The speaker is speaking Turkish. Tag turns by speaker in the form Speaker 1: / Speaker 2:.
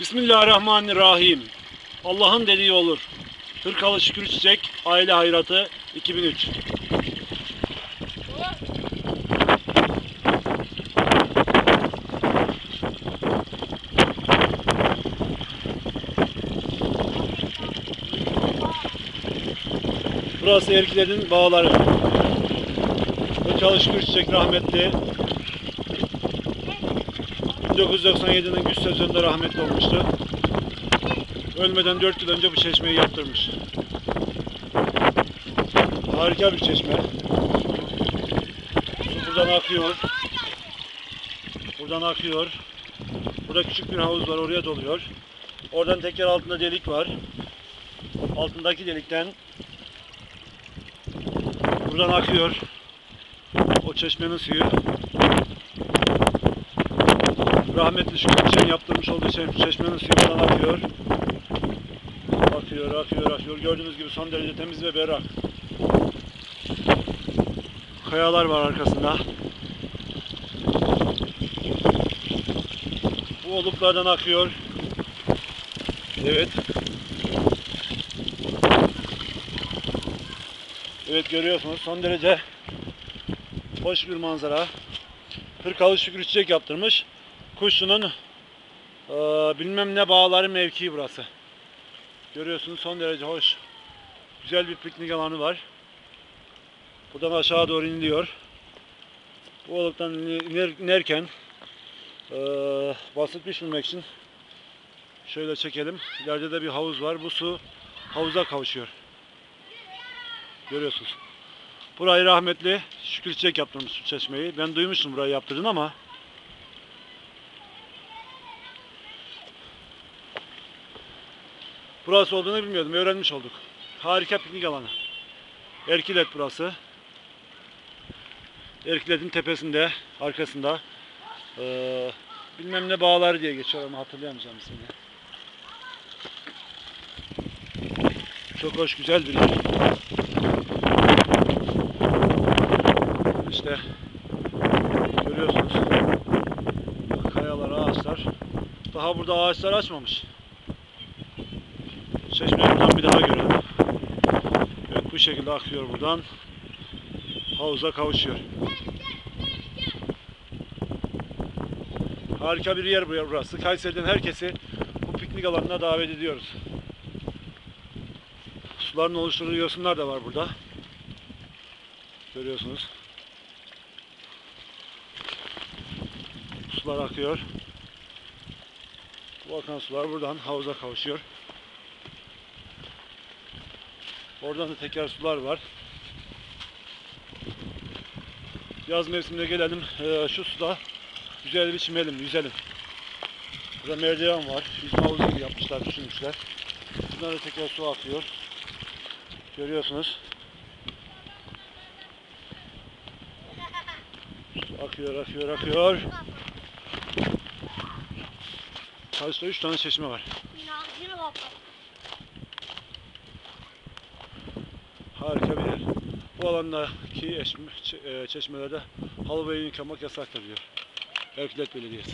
Speaker 1: Bismillahirrahmanirrahim. Allah'ın dediği olur. Hırkalı Şükür Çiçek Aile Hayratı 2003. Burası Erkilerin bağları. Hırkalı Şükür Çiçek rahmetli 1997'nin güç sezonunda rahmetli olmuştu. Ölmeden 4 yıl önce bu çeşmeyi yaptırmış. Harika bir çeşme. Buradan akıyor. Buradan akıyor. Burada küçük bir havuz var oraya doluyor. Oradan teker altında delik var. Altındaki delikten buradan akıyor. O çeşmenin suyu. Rahmetli Şükrü Çen yaptırmış olduğu çeş- çeşmenin suyu buradan akıyor. Akıyor, akıyor, akıyor. Gördüğünüz gibi son derece temiz ve berrak. Kayalar var arkasında. Bu oluklardan akıyor. Evet. Evet görüyorsunuz son derece hoş bir manzara. Hırkalı Şükrü Çiçek yaptırmış. Kuşlu'nun eee, bilmem ne bağları mevkii burası. Görüyorsunuz son derece hoş. Güzel bir piknik alanı var. Buradan aşağı doğru iniliyor. Bu oluktan iner, inerken eee basit düşmemek için şöyle çekelim. İleride de bir havuz var. Bu su havuza kavuşuyor. Görüyorsunuz. Burayı rahmetli Şükrü Çiçek yaptırmış bu çeşmeyi. Ben duymuştum burayı yaptırdın ama Burası olduğunu bilmiyordum. Öğrenmiş olduk. Harika piknik alanı. Erkilet burası. Erkilet'in tepesinde, arkasında. Ee, bilmem ne bağları diye geçiyor ama hatırlayamayacağım ismini. Çok hoş, güzel bir yer. İşte görüyorsunuz. Kayalar, ağaçlar. Daha burada ağaçlar açmamış. Çeşmeyi buradan bir daha görelim. Evet bu şekilde akıyor buradan. Havuza kavuşuyor. Harika bir yer bu- burası. Kayseri'den herkesi bu piknik alanına davet ediyoruz. Suların oluşturduğu yosunlar da var burada. Görüyorsunuz. Sular akıyor. Bu akan sular buradan havuza kavuşuyor. Oradan da teker sular var. Yaz mevsimine gelelim. Ee, şu suda güzel bir çimelim, yüzelim. Burada merdiven var. Yüzme havuzu gibi yapmışlar, düşünmüşler. Buradan da teker su akıyor. Görüyorsunuz. Su akıyor, akıyor, akıyor. Karşıda 3 tane çeşme var. Harika bir yer. Bu alandaki e, çeşmelerde halı ve yıkamak yasaktır diyor. Erkilet Belediyesi.